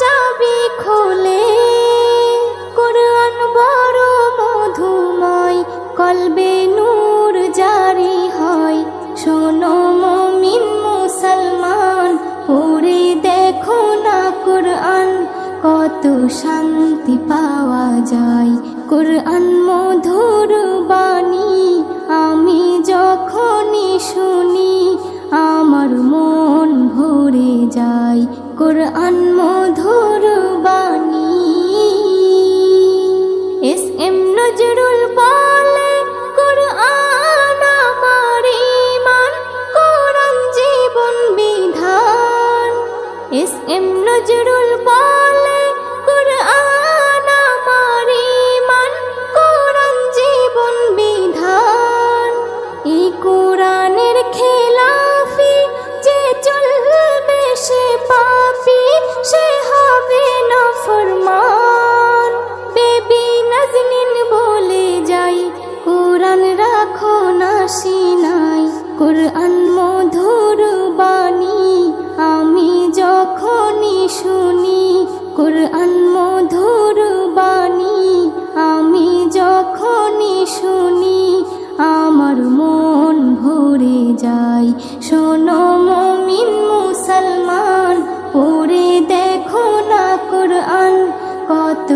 চাবি বড় মধুময়, কলবে নূর জারি হয়। শোনো মুসলমান, পড়ে দেখো না কত শান্তি পাওয়া যায়। কোরআন মধুর যায় কোরআন মধুর বাণী। এস এম নজরুল বলে, কোরআন আমার ইমান কোরআন জীবন বিধান। এস এম নজরুল বলে নাজনিন বলে যাই, কোরআন রাখো না সিনাই। কোরআন মধুর বাণী, আমি যখনই শুনি, কোরআন মধুর বাণী, আমি যখনই শুনি, আমার মন ভরে যায়। শোনো